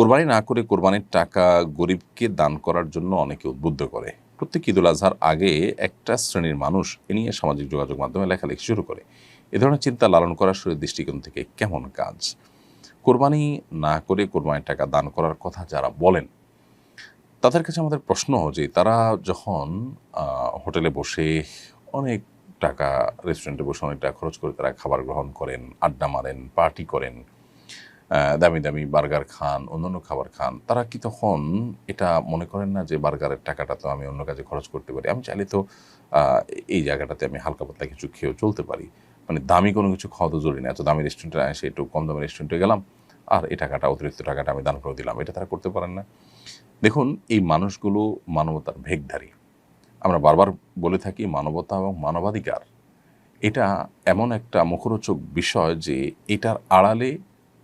কোরবানি না করে কোরবানির টাকা গরিবকে দান করার জন্য অনেকে উদ্বুদ্ধ করে। প্রত্যেক ঈদুল আজহার আগে একটা শ্রেণির মানুষ এ নিয়ে সামাজিক যোগাযোগ মাধ্যমে লেখালেখি শুরু করে। এ ধরনের চিন্তা লালন করার শরীর দৃষ্টিকোণ থেকে কেমন কাজ? কোরবানি না করে কোরবানির টাকা দান করার কথা যারা বলেন, তাদের কাছে আমাদের প্রশ্ন যে তারা যখন হোটেলে বসে অনেক টাকা, রেস্টুরেন্টে বসে অনেক টাকা খরচ করে তারা খাবার গ্রহণ করেন, আড্ডা মারেন, পার্টি করেন দামি দামি বার্গার খান, অন্যান্য খাবার খান, তারা কি তখন এটা মনে করেন না যে বার্গারের টাকাটা তো আমি অন্য কাজে খরচ করতে পারি? আমি চাইলে তো এই জায়গাটাতে আমি হালকা পাতলা কিছু খেয়েও চলতে পারি। মানে দামি কোনো কিছু খাওয়া তো জরুরি না। এত দামি রেস্টুরেন্টে এসে একটু কম দামি রেস্টুরেন্টে গেলাম, আর এই টাকাটা, অতিরিক্ত টাকাটা আমি দান করে দিলাম। এটা তারা করতে পারেন না। দেখুন, এই মানুষগুলো মানবতার ভেগধারী আমরা বারবার বলে থাকি মানবতা এবং মানবাধিকার। এটা এমন একটা মুখরোচক বিষয় যে এটার আড়ালে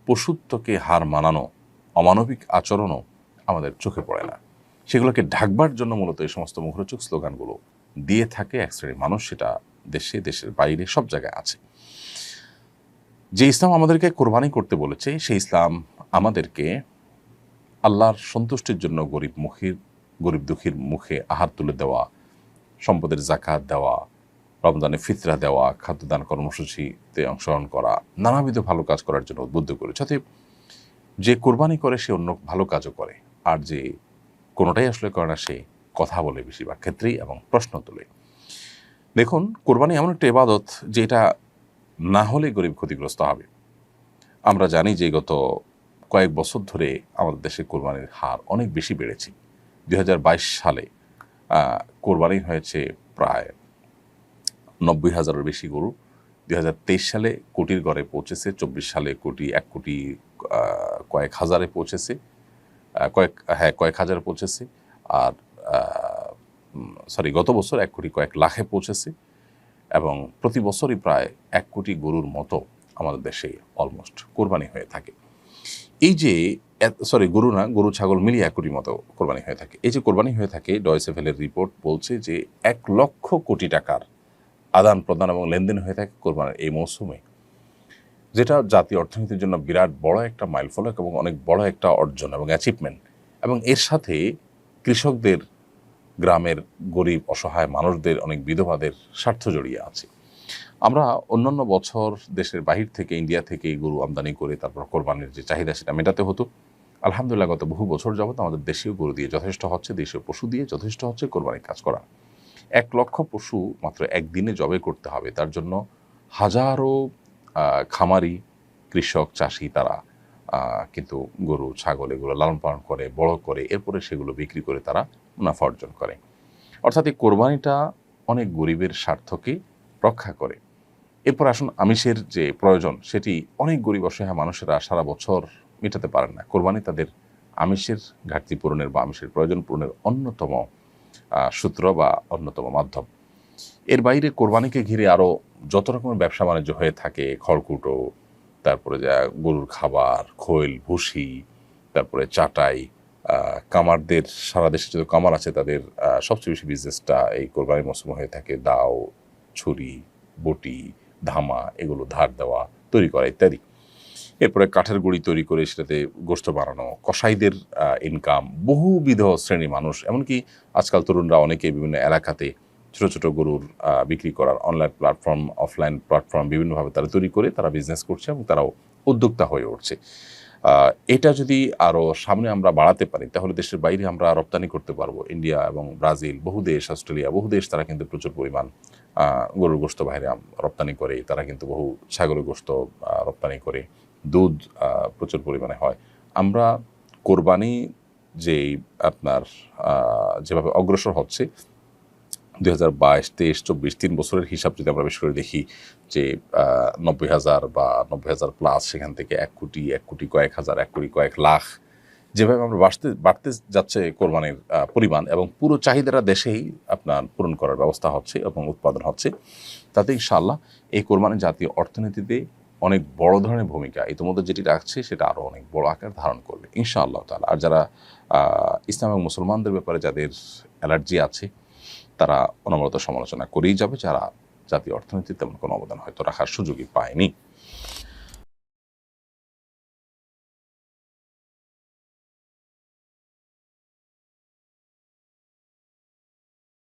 পশুত্বকে হার মানানো, অমানবিক আচরণও আমাদের চোখে পড়ে না। সেগুলোকে ঢাকবার জন্য মূলত এই সমস্ত মুখরোচক স্লোগানগুলো দিয়ে থাকে এক শ্রেণির মানুষ, সেটা দেশে, দেশের বাইরে, সব জায়গায় আছে। যে ইসলাম আমাদেরকে কোরবানি করতে বলেছে, সেই ইসলাম আমাদেরকে আল্লাহর সন্তুষ্টির জন্য গরিব মুখীর, গরিব দুঃখীর মুখে আহার তুলে দেওয়া, সম্পদের জাকাত দেওয়া রমজানে ফিতরা দেওয়া, খাদ্যদান কর্মসূচিতে অংশগ্রহণ করা, নানাবিধ ভালো কাজ করার জন্য উদ্বুদ্ধ করেছে। অতএব যে কোরবানি করে, সে অন্য ভালো কাজও করে। আর যে কোনোটাই আসলে করে না, সে কথা বলে বেশিরভাগ ক্ষেত্রেই এবং প্রশ্ন তোলে। দেখুন, কোরবানি এমন একটা ইবাদত যে এটা না হলে গরিব ক্ষতিগ্রস্ত হবে। আমরা জানি যে গত কয়েক বছর ধরে আমাদের দেশে কোরবানির হার অনেক বেশি বেড়েছে। দুই হাজার বাইশ সালে কোরবানি হয়েছে প্রায় নব্বই হাজারের বেশি গরু। দু হাজার তেইশ সালে কোটির গড়ে পৌঁছেছে, চব্বিশ সালে কোটি, এক কোটি কয়েক হাজারে পৌঁছেছে কয়েক হ্যাঁ কয়েক হাজারে পৌঁছেছে, আর সরি গত বছর এক কোটি কয়েক লাখে পৌঁছেছে, এবং প্রতি বছরই প্রায় এক কোটি গরুর মতো আমাদের দেশে অলমোস্ট কোরবানি হয়ে থাকে। এই যে সরি গরু না, গরু, ছাগল মিলিয়ে এক কোটির মতো কোরবানি হয়ে থাকে। এই যে কোরবানি হয়ে থাকে ডয়সেফেলের রিপোর্ট বলছে যে এক লক্ষ কোটি টাকার আদান প্রদান এবং লেনদেন হয়ে থাকে কোরবানির এই মৌসুমে, যেটা জাতীয় অর্থনীতির জন্য বিরাট বড় একটা মাইলফলক এবং অনেক বড় একটা অর্জন এবং অ্যাচিভমেন্ট এবং এর সাথে কৃষকদের, গ্রামের গরিব, অসহায় মানুষদের, অনেক বিধবাদের স্বার্থ জড়িয়ে আছে। আমরা অন্যান্য বছর দেশের বাহির থেকে, ইন্ডিয়া থেকে গরু আমদানি করে তারপর কোরবানির যে চাহিদা সেটা মেটাতে হতো। আলহামদুলিল্লাহ গত বহু বছর যাবত আমাদের দেশীয় গরু দিয়ে যথেষ্ট হচ্ছে, দেশীয় পশু দিয়ে যথেষ্ট হচ্ছে কোরবানির কাজ করা। এক লক্ষ পশু মাত্র একদিনে জবে করতে হবে। তার জন্য হাজারো খামারি, কৃষক, চাষি তারা কিন্তু গরু, ছাগল এগুলো লালন পালন করে, বড় করে, এরপরে সেগুলো বিক্রি করে তারা মুনাফা অর্জন করে। অর্থাৎ এই কোরবানিটা অনেক গরিবের স্বার্থকে রক্ষা করে। এরপর আসুন আমিষের যে প্রয়োজন, সেটি অনেক গরিব অসহায় মানুষেরা সারা বছর মেটাতে পারেন না। কোরবানি তাদের আমিষের ঘাটতি পূরণের বা আমিষের প্রয়োজন পূরণের অন্যতম সূত্র বা অন্যতম মাধ্যম। এর বাইরে কোরবানিকে ঘিরে আরও যত রকমের ব্যবসা বাণিজ্য হয়ে থাকে, খড়কুটো, তারপরে যা গরুর খাবার, খৈল, ভুসি, তারপরে চাটাই কামারদের, সারা দেশে যত কামার আছে তাদের সবচেয়ে বেশি বিজনেসটা এই কোরবানির মৌসুমে হয়ে থাকে। দাও, ছুরি, বটি, ধামা, এগুলো ধার দেওয়া, তৈরি করা, ইত্যাদি। এরপরে কাঠের গুঁড়ি তৈরি করে সেটাতে গোস্ত বানানো, কসাইদের ইনকাম বহুবিধ শ্রেণি মানুষ, এমনকি আজকাল তরুণরা অনেকে বিভিন্ন এলাকাতে ছোটো ছোটো গরুর বিক্রি করার অনলাইন প্ল্যাটফর্ম অফলাইন প্ল্যাটফর্ম বিভিন্নভাবে তারা তৈরি করে তারা বিজনেস করছে এবং তারাও উদ্যোক্তা হয়ে উঠছে। এটা যদি আরও সামনে আমরা বাড়াতে পারি, তাহলে দেশের বাইরে আমরা রপ্তানি করতে পারব। ইন্ডিয়া এবং ব্রাজিল, বহু দেশ, অস্ট্রেলিয়া, বহু দেশ তারা কিন্তু প্রচুর পরিমাণ গরুর গোস্ত বাইরে রপ্তানি করে, তারা কিন্তু বহু ছাগলের গোস্ত রপ্তানি করে। দুধ প্রচুর পরিমাণে হয়। আমরা কোরবানি যে আপনার যেভাবে অগ্রসর হচ্ছে, দুই হাজার বাইশ, তেইশ, চব্বিশ, তিন বছরের হিসাব যদি আমরা বেশ করে দেখি যে নব্বই হাজার বা নব্বই হাজার প্লাস সেখান থেকে এক কোটি এক কোটি কয়েক হাজার, এক কোটি কয়েক লাখ, যেভাবে আমরা বাড়তে বাড়তে যাচ্ছে কোরবানির পরিমাণ এবং পুরো চাহিদাটা দেশেই আপনার পূরণ করার ব্যবস্থা হচ্ছে এবং উৎপাদন হচ্ছে, তাতে ইনশাআল্লাহ এই কোরবানি জাতীয় অর্থনীতিতে অনেক বড় ধরনের ভূমিকা ইতিমধ্যে যেটি রাখছে সেটা আরও অনেক বড় আকার ধারণ করবে, ইনশাআল্লাহ তালা আর যারা ইসলাম এবং মুসলমানদের ব্যাপারে যাদের অ্যালার্জি আছে, তারা অনবরত সমালোচনা করেই যাবে, যারা জাতীয় অর্থনীতিতে তেমন কোনো অবদান হয়তো রাখার সুযোগই পায়নি।